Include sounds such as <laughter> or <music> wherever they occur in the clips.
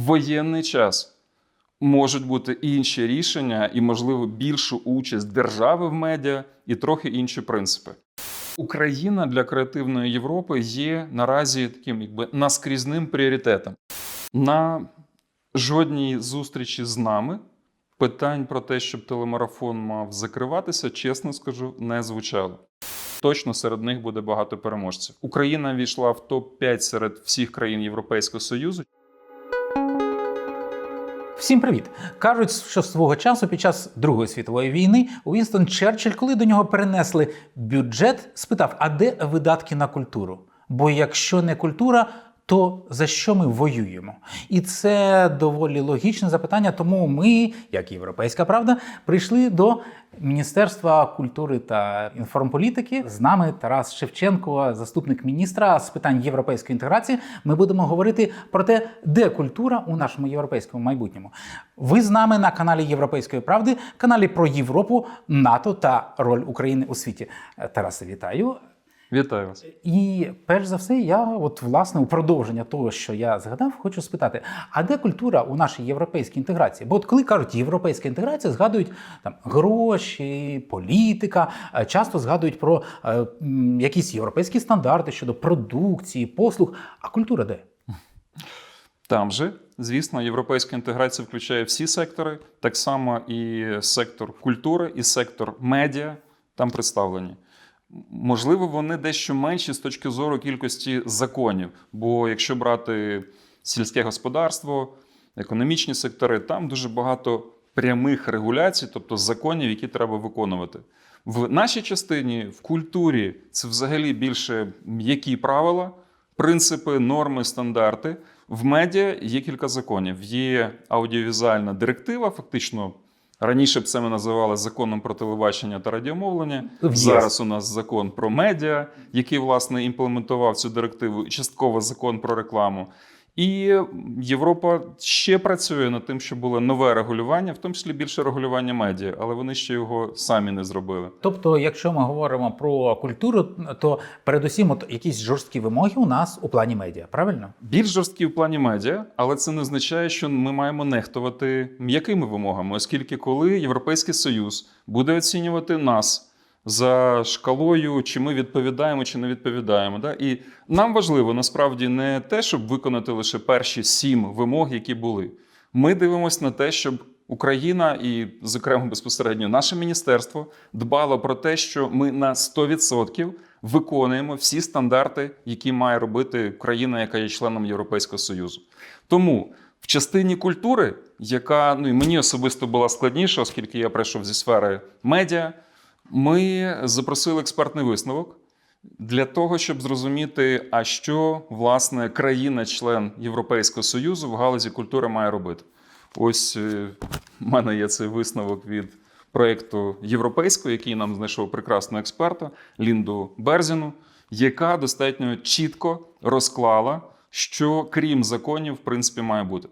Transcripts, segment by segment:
воєнний час можуть бути інші рішення і, можливо, більшу участь держави в медіа і трохи інші принципи. Україна для креативної Європи є наразі таким якби наскрізним пріоритетом. На жодній зустрічі з нами питань про те, щоб телемарафон мав закриватися, чесно скажу, не звучало. Точно серед них буде багато переможців. Україна війшла в топ-5 серед всіх країн Європейського Союзу. Всім привіт! Кажуть, що свого часу під час Другої світової війни Уінстон Черчилль, коли до нього перенесли бюджет, спитав: а де видатки на культуру? Бо якщо не культура, то за що ми воюємо? І це доволі логічне запитання. Тому ми, як Європейська Правда, прийшли до Міністерства культури та інформполітики. З нами Тарас Шевченко, заступник міністра з питань європейської інтеграції. Ми будемо говорити про те, де культура у нашому європейському майбутньому. Ви з нами на каналі Європейської правди, каналі про Європу, НАТО та роль України у світі. Тарасе, вітаю. Вітаю вас. І перш за все, я, от власне, у продовження того, що я згадав, хочу спитати: а де культура у нашій європейській інтеграції? Бо от коли кажуть європейська інтеграція, згадують там гроші, політика, е, часто згадують про е, якісь європейські стандарти щодо продукції, послуг. А культура де? Там же, звісно, європейська інтеграція включає всі сектори, так само і сектор культури, і сектор медіа там представлені. Можливо, вони дещо менші з точки зору кількості законів. Бо якщо брати сільське господарство, економічні сектори, там дуже багато прямих регуляцій, тобто законів, які треба виконувати. В нашій частині, в культурі, це взагалі більше м'які правила, принципи, норми, стандарти. В медіа є кілька законів. Є аудіовізуальна директива, фактично. Раніше б це ми називали законом про телебачення та радіомовлення. Yes. Зараз у нас закон про медіа, який власне імплементував цю директиву, і частково закон про рекламу. І Європа ще працює над тим, щоб було нове регулювання, в тому числі більше регулювання медіа, але вони ще його самі не зробили. Тобто, якщо ми говоримо про культуру, то передусім от якісь жорсткі вимоги у нас у плані медіа, правильно? Більш жорсткі в плані медіа, але це не означає, що ми маємо нехтувати м'якими вимогами, оскільки коли Європейський Союз буде оцінювати нас за шкалою, чи ми відповідаємо, чи не відповідаємо. Да? І нам важливо насправді не те, щоб виконати лише перші сім вимог, які були. Ми дивимося на те, щоб Україна і, зокрема, безпосередньо наше міністерство дбало про те, що ми на 100% виконуємо всі стандарти, які має робити країна, яка є членом Європейського Союзу. Тому в частині культури, яка ну і мені особисто була складніша, оскільки я прийшов зі сфери медіа, ми запросили експертний висновок для того, щоб зрозуміти, а що власне країна-член Європейського Союзу в галузі культури має робити. Ось е, в мене є цей висновок від проєкту європейського, який нам знайшов прекрасного експерта Лінду Берзіну, яка достатньо чітко розклала, що крім законів, в принципі, має бути.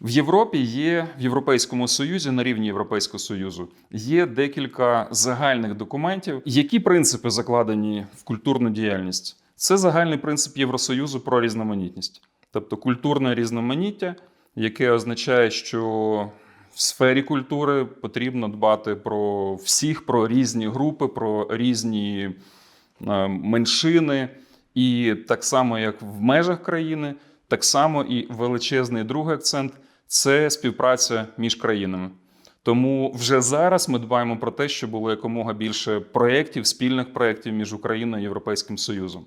В Європі є в Європейському Союзі на рівні Європейського Союзу є декілька загальних документів. Які принципи закладені в культурну діяльність? Це загальний принцип Євросоюзу про різноманітність, тобто культурне різноманіття, яке означає, що в сфері культури потрібно дбати про всіх, про різні групи, про різні е, меншини, і так само, як в межах країни, так само і величезний другий акцент це співпраця між країнами. Тому вже зараз ми дбаємо про те, щоб було якомога більше проєктів, спільних проєктів між Україною і Європейським Союзом.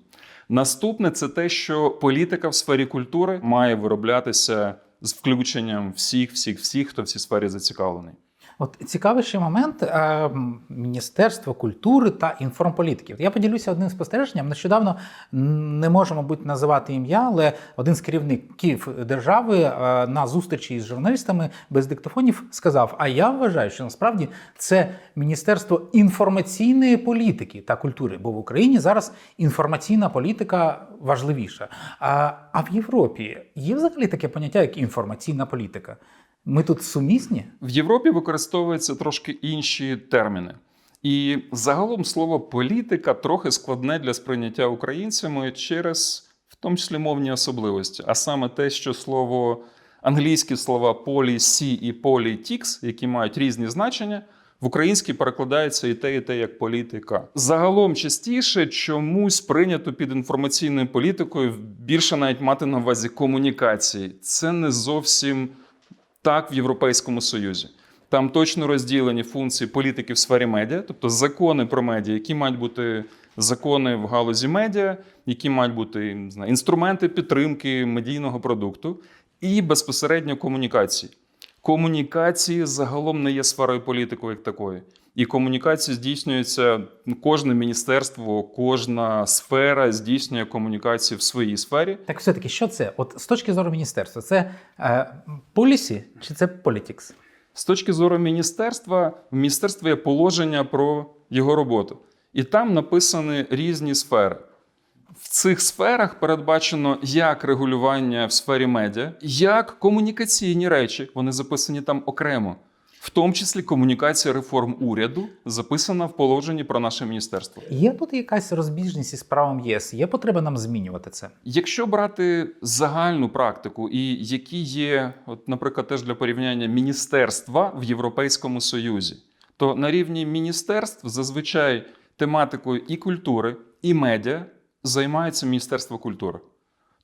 Наступне це те, що політика в сфері культури має вироблятися з включенням всіх, всіх, всіх, хто в цій сфері зацікавлений. От цікавий момент е, м, Міністерство культури та інформполітики. Я поділюся одним спостереженням. Нещодавно не можу, мабуть, називати ім'я, але один з керівників держави е, на зустрічі з журналістами без диктофонів сказав: А я вважаю, що насправді це Міністерство інформаційної політики та культури, бо в Україні зараз інформаційна політика важливіша. А, а в Європі є взагалі таке поняття, як інформаційна політика. Ми тут сумісні? В Європі використовуються трошки інші терміни. І загалом слово політика трохи складне для сприйняття українцями через в тому числі мовні особливості, а саме те, що слово англійські слова policy і politics, які мають різні значення, в українській перекладається і те, і те як політика. Загалом частіше чомусь прийнято під інформаційною політикою більше навіть мати на увазі комунікації. Це не зовсім так в Європейському Союзі. Там точно розділені функції політики в сфері медіа, тобто закони про медіа, які мають бути закони в галузі медіа, які мають бути не знаю, інструменти підтримки медійного продукту, і безпосередньо комунікації. Комунікації загалом не є сферою політики як такої. І комунікації здійснюються ну, кожне міністерство, кожна сфера здійснює комунікації в своїй сфері. Так все-таки, що це? От з точки зору міністерства, це е, полісі чи це політікс? З точки зору міністерства, в міністерстві є положення про його роботу. І там написані різні сфери. В цих сферах передбачено як регулювання в сфері медіа, як комунікаційні речі. Вони записані там окремо. В тому числі комунікація реформ уряду записана в положенні про наше міністерство. Є тут якась розбіжність із правом ЄС? Є потреба нам змінювати це? Якщо брати загальну практику, і які є, от, наприклад, теж для порівняння міністерства в Європейському Союзі, то на рівні міністерств зазвичай тематикою і культури, і медіа займається Міністерство культури.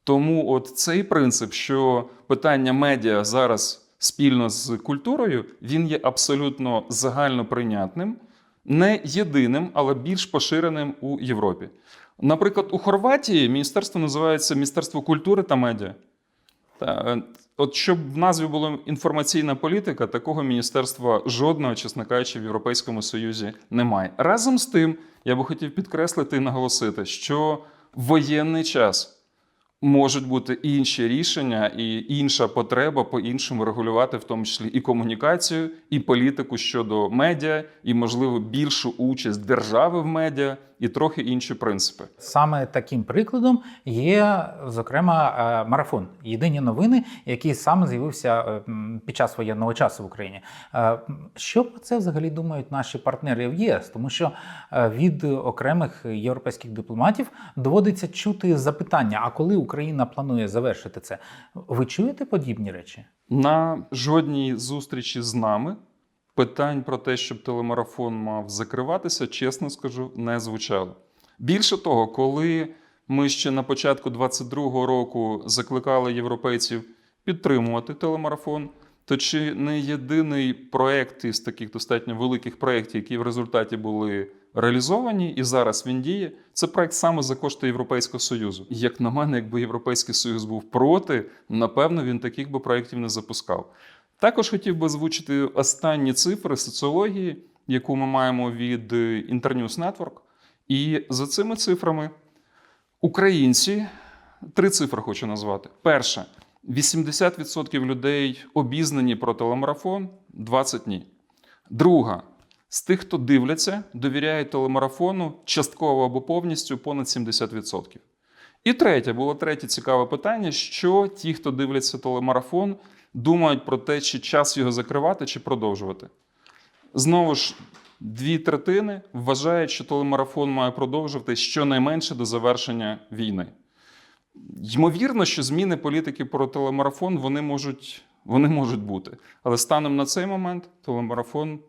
Тому от цей принцип, що питання медіа зараз спільно з культурою, він є абсолютно загально прийнятним, не єдиним, але більш поширеним у Європі. Наприклад, у Хорватії міністерство називається Міністерство культури та медіа. Е, от щоб в назві була інформаційна політика, такого міністерства жодного, чесно кажучи, в Європейському Союзі немає. Разом з тим, я би хотів підкреслити і наголосити, що воєнний час можуть бути інші рішення і інша потреба по-іншому регулювати, в тому числі і комунікацію, і політику щодо медіа, і, можливо, більшу участь держави в медіа, і трохи інші принципи. Саме таким прикладом є, зокрема, е, марафон Єдині новини, який саме з'явився е, під час воєнного часу в Україні. Е, Що про це взагалі думають наші партнери в ЄС? Тому що від окремих європейських дипломатів доводиться чути запитання: а коли Україна планує завершити це? Ви чуєте подібні речі? На жодній зустрічі з нами питань про те, щоб телемарафон мав закриватися, чесно скажу, не звучало. Більше того, коли ми ще на початку 22-го року закликали європейців підтримувати телемарафон, то чи не єдиний проект із таких достатньо великих проєктів, які в результаті були реалізовані, і зараз він діє, це проект саме за кошти Європейського Союзу. Як на мене, якби Європейський Союз був проти, напевно, він таких би проєктів не запускав. Також хотів би озвучити останні цифри соціології, яку ми маємо від е, Internews Network. І за цими цифрами українці три цифри хочу назвати. Перше, 80% людей обізнані про телемарафон, 20 ні. Друга, з тих, хто дивляться, довіряють телемарафону частково або повністю понад 70%. І третє, було третє цікаве питання: що ті, хто дивляться телемарафон, думають про те, чи час його закривати, чи продовжувати. Знову ж, дві третини вважають, що телемарафон має продовжувати щонайменше до завершення війни. Ймовірно, що зміни політики про телемарафон вони можуть, вони можуть бути. Але станом на цей момент телемарафон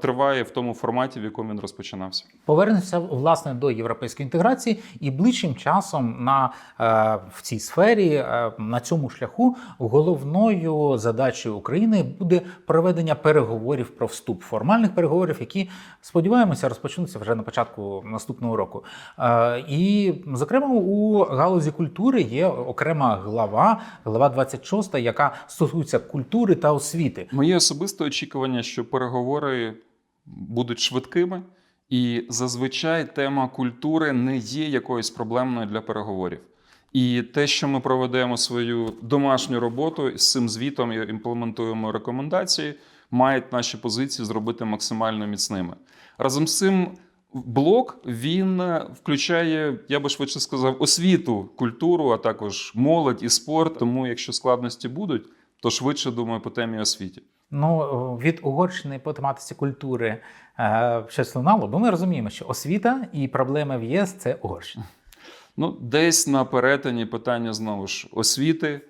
триває в тому форматі, в якому він розпочинався. Повернемося власне до європейської інтеграції, і ближчим часом на е, в цій сфері е, на цьому шляху головною задачею України буде проведення переговорів про вступ, формальних переговорів, які сподіваємося розпочнуться вже на початку наступного року. Е, і, зокрема, у галузі культури є окрема глава, глава 26, яка стосується культури та освіти. Моє особисте очікування, що переговори будуть швидкими, і зазвичай тема культури не є якоюсь проблемною для переговорів. І те, що ми проведемо свою домашню роботу з цим звітом і імплементуємо рекомендації, мають наші позиції зробити максимально міцними. Разом з цим. Блок він включає, я би швидше сказав, освіту, культуру, а також молодь і спорт. Тому, якщо складності будуть, то швидше думаю по темі освіті. Ну, від Угорщини по тематиці культури е, щось лунало, бо ми розуміємо, що освіта і проблеми в ЄС це Угорщина. Ну, десь на перетині питання знову ж освіти,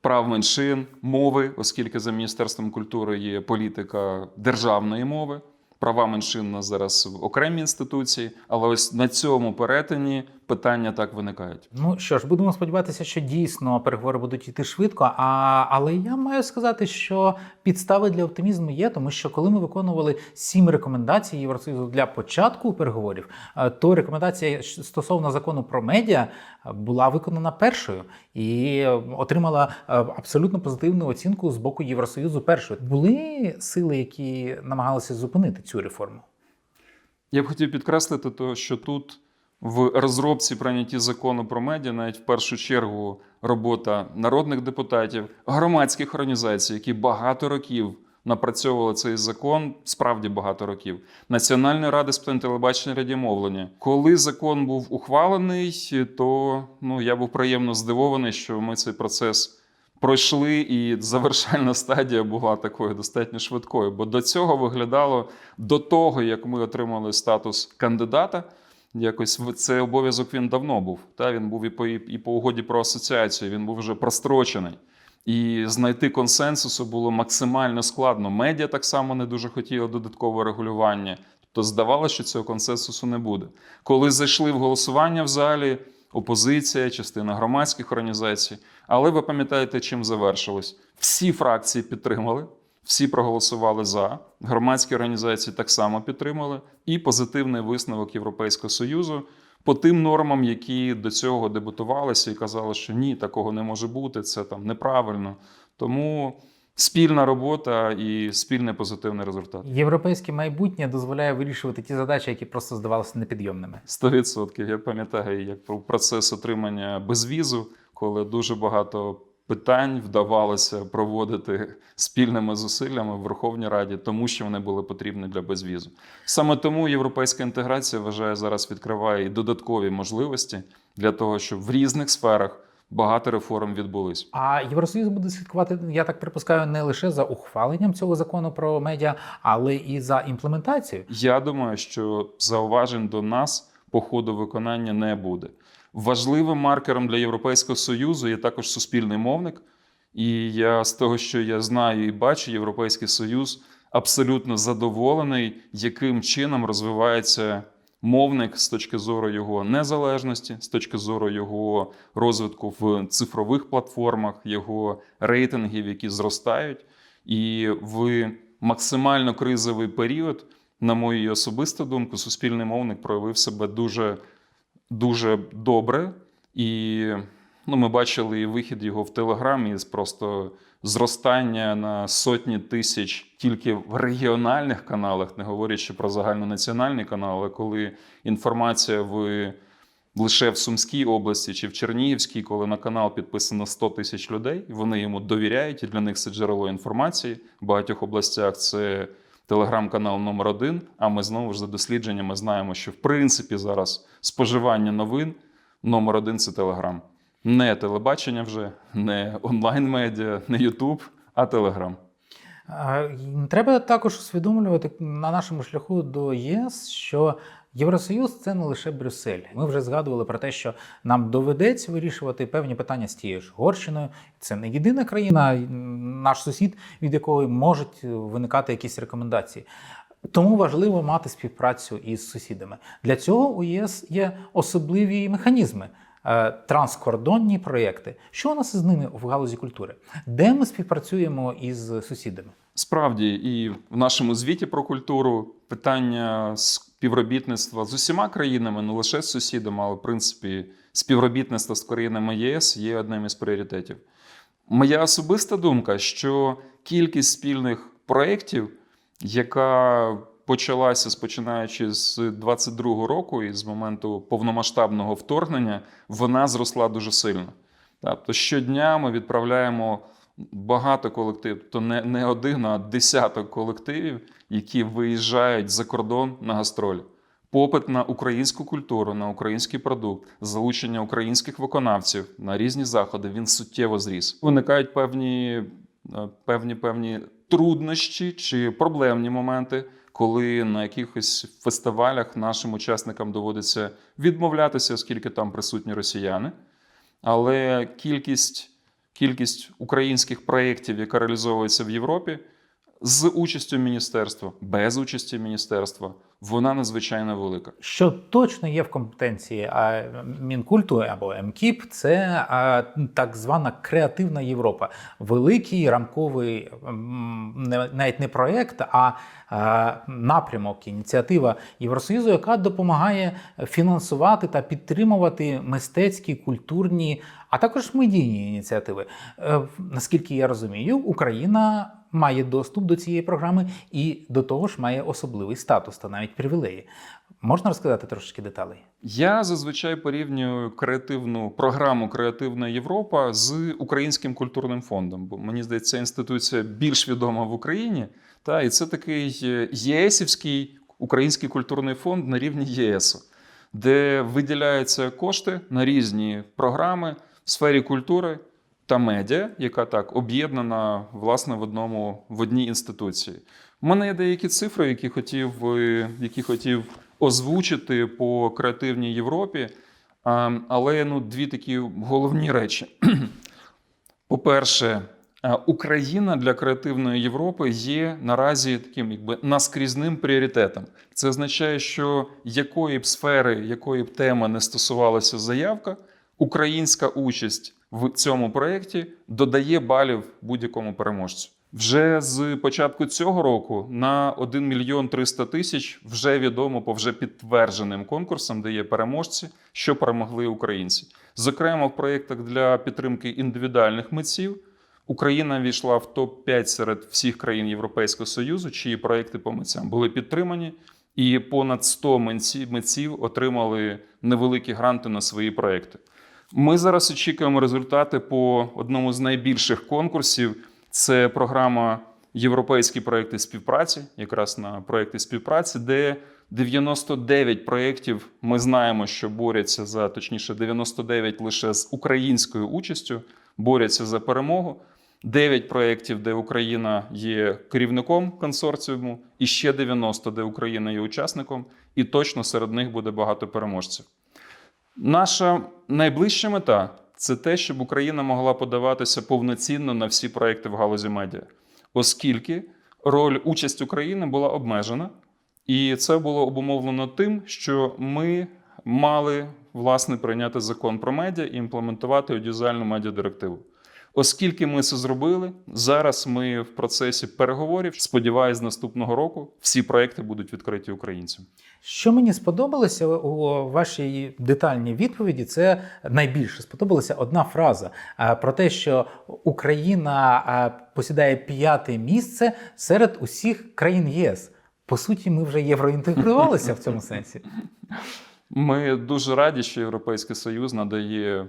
прав меншин, мови, оскільки за Міністерством культури є політика державної мови. Права меншин у нас зараз в окремій інституції, але ось на цьому перетині питання так виникають. Ну що ж, будемо сподіватися, що дійсно переговори будуть йти швидко. А, але я маю сказати, що підстави для оптимізму є, тому що коли ми виконували сім рекомендацій Євросоюзу для початку переговорів, е, то рекомендація стосовно закону про медіа е, була виконана першою і отримала е, абсолютно позитивну оцінку з боку Євросоюзу. Першою були сили, які намагалися зупинити цю реформу. Я б хотів підкреслити, то, що тут в розробці прийнятті закону про медіа, навіть в першу чергу, робота народних депутатів, громадських організацій, які багато років напрацьовували цей закон, справді багато років, Національної ради з питань телебачення радіомовлення. Коли закон був ухвалений, то ну я був приємно здивований, що ми цей процес. Пройшли, і завершальна стадія була такою достатньо швидкою. Бо до цього виглядало до того, як ми отримали статус кандидата. Якось в- це обов'язок він давно був. Та він був і по і по угоді про асоціацію. Він був вже прострочений. І знайти консенсусу було максимально складно. Медіа так само не дуже хотіли додаткового регулювання. Тобто здавалося, що цього консенсусу не буде. Коли зайшли в голосування в залі, опозиція, частина громадських організацій. Але ви пам'ятаєте, чим завершилось? Всі фракції підтримали, всі проголосували за. Громадські організації так само підтримали. І позитивний висновок Європейського Союзу по тим нормам, які до цього дебатувалися і казали, що ні, такого не може бути, це там неправильно. Тому спільна робота і спільний позитивний результат. Європейське майбутнє дозволяє вирішувати ті задачі, які просто здавалися непідйомними. 100%. Я пам'ятаю, як про процес отримання безвізу, коли дуже багато питань вдавалося проводити спільними зусиллями в Верховній Раді, тому що вони були потрібні для безвізу. Саме тому європейська інтеграція вважає зараз відкриває і додаткові можливості для того, щоб в різних сферах багато реформ відбулись. А Євросоюз буде слідкувати, я так припускаю, не лише за ухваленням цього закону про медіа, але і за імплементацією. Я думаю, що зауважень до нас по ходу виконання не буде. Важливим маркером для Європейського Союзу є також суспільний мовник. І я з того, що я знаю і бачу, Європейський Союз абсолютно задоволений, яким чином розвивається мовник з точки зору його незалежності, з точки зору його розвитку в цифрових платформах, його рейтингів, які зростають. І в максимально кризовий період, на мою особисту думку, суспільний мовник проявив себе дуже, дуже добре. І ну, ми бачили і вихід його в Телеграмі з просто зростання на сотні тисяч тільки в регіональних каналах, не говорячи про загальнонаціональні канали, коли інформація в лише в Сумській області чи в Чернігівській, коли на канал підписано 100 тисяч людей, вони йому довіряють, і для них це джерело інформації. В багатьох областях це телеграм-канал номер один. А ми знову ж за дослідженнями знаємо, що в принципі зараз споживання новин номер один це телеграм. Не телебачення вже, не онлайн-медіа, не Ютуб, а телеграм. Треба також усвідомлювати на нашому шляху до єС, що Євросоюз це не лише Брюссель. Ми вже згадували про те, що нам доведеться вирішувати певні питання з тією ж Угорщиною. Це не єдина країна, наш сусід, від якої можуть виникати якісь рекомендації. Тому важливо мати співпрацю із сусідами. Для цього у ЄС є особливі механізми. е, Транскордонні проєкти. Що у нас з ними в галузі культури? Де ми співпрацюємо із сусідами? Справді, і в нашому звіті про культуру питання співробітництва з усіма країнами, не лише з сусідами, але в принципі співробітництво з країнами єС є одним із пріоритетів. Моя особиста думка, що кількість спільних проєктів, яка почалася спочинаючи з 22-го року і з моменту повномасштабного вторгнення, вона зросла дуже сильно. Тобто щодня ми відправляємо багато колективів, то не, не один, а десяток колективів, які виїжджають за кордон на гастролі. Попит на українську культуру, на український продукт, залучення українських виконавців на різні заходи він суттєво зріс. Виникають певні, е, певні, певні труднощі чи проблемні моменти, коли на якихось фестивалях нашим учасникам доводиться відмовлятися, оскільки там присутні росіяни. Але кількість кількість українських проєктів, яка реалізовується в Європі, з участю міністерства, без участі міністерства, вона надзвичайно велика. Що точно є в компетенції а, Мінкульту або МКІП, це а, так звана креативна Європа. Великий рамковий не- навіть не проєкт, а, напрямок, ініціатива Євросоюзу, яка допомагає фінансувати та підтримувати мистецькі, культурні, а також медійні ініціативи. Е, Наскільки я розумію, Україна має доступ до цієї програми і до того ж має особливий статус та навіть привілеї. Можна розказати трошечки деталей? Я зазвичай порівнюю креативну програму Креативна Європа з Українським культурним фондом, бо мені здається, ця інституція більш відома в Україні. Та, і це такий е, єсівський український культурний фонд на рівні ЄСу, де виділяються кошти на різні програми в сфері культури та медіа, яка так об'єднана власне в одному в одній інституції. У мене є деякі цифри, які хотів, які хотів озвучити по креативній Європі. Але ну, дві такі головні речі. <clears throat> По-перше, Україна для креативної Європи є наразі таким якби наскрізним пріоритетом. Це означає, що якої б сфери, якої б теми не стосувалася заявка, українська участь в цьому проєкті додає балів будь-якому переможцю. Вже з початку цього року на 1 мільйон 300 тисяч вже відомо по вже підтвердженим конкурсам, де є переможці, що перемогли українці. Зокрема, в проєктах для підтримки індивідуальних митців Україна війшла в топ-5 серед всіх країн Європейського Союзу, чиї проєкти по митцям були підтримані, і понад 100 митців отримали невеликі гранти на свої проєкти. Ми зараз очікуємо результати по одному з найбільших конкурсів. Це програма Європейські проекти співпраці, якраз на проекти співпраці, де 99 проєктів ми знаємо, що борються за точніше, 99 лише з українською участю, борються за перемогу. 9 проєктів, де Україна є керівником консорціуму, і ще 90, де Україна є учасником, і точно серед них буде багато переможців. Наша найближча мета це те, щоб Україна могла подаватися повноцінно на всі проекти в галузі медіа, оскільки роль участь України була обмежена, і це було обумовлено тим, що ми мали власне прийняти закон про медіа і імплементувати аудіозуальну медіадирективу. Оскільки ми це зробили, зараз ми в процесі переговорів. Сподіваюсь, наступного року всі проекти будуть відкриті українцям. Що мені сподобалося у вашій детальній відповіді, це найбільше сподобалася одна фраза про те, що Україна посідає п'яте місце серед усіх країн ЄС. По суті, ми вже євроінтегрувалися в цьому сенсі. Ми дуже раді, що Європейський Союз надає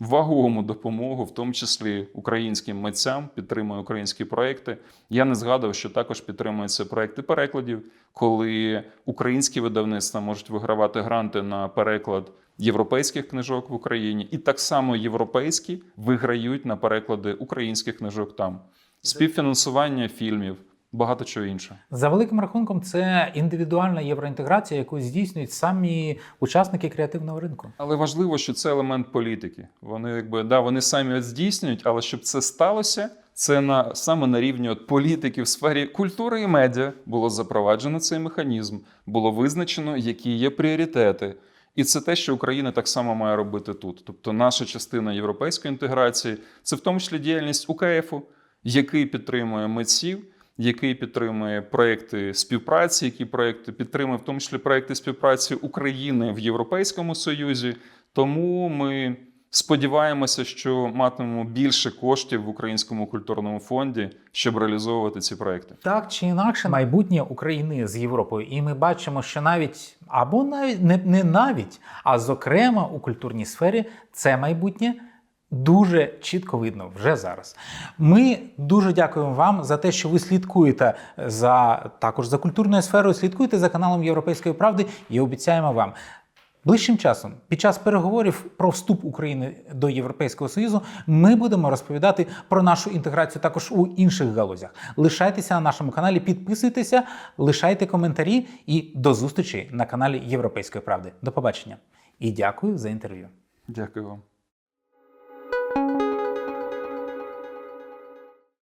вагому допомогу, в тому числі українським митцям, підтримує українські проекти. Я не згадував, що також підтримуються проекти перекладів, коли українські видавництва можуть вигравати гранти на переклад європейських книжок в Україні, і так само європейські виграють на переклади українських книжок там, співфінансування фільмів. Багато чого іншого. За великим рахунком, це індивідуальна євроінтеграція, яку здійснюють самі учасники креативного ринку. Але важливо, що це елемент політики. Вони якби да, вони самі здійснюють, але щоб це сталося, це на саме на рівні от політики в сфері культури і медіа було запроваджено цей механізм, було визначено, які є пріоритети. І це те, що Україна так само має робити тут. Тобто, наша частина європейської інтеграції це в тому числі діяльність УКФу, який підтримує митців, який підтримує проекти співпраці, які проекти підтримує, в тому числі проекти співпраці України в Європейському Союзі. Тому ми сподіваємося, що матимемо більше коштів в Українському культурному фонді, щоб реалізовувати ці проекти. Так чи інакше, майбутнє України з Європою, і ми бачимо, що навіть або навіть не, не навіть, а зокрема у культурній сфері це майбутнє. Дуже чітко видно вже зараз. Ми дуже дякуємо вам за те, що ви слідкуєте за також за культурною сферою, слідкуєте за каналом Європейської правди і обіцяємо вам. Ближчим часом, під час переговорів про вступ України до Європейського Союзу, ми будемо розповідати про нашу інтеграцію також у інших галузях. Лишайтеся на нашому каналі, підписуйтеся, лишайте коментарі і до зустрічі на каналі Європейської правди. До побачення і дякую за інтерв'ю. Дякую вам.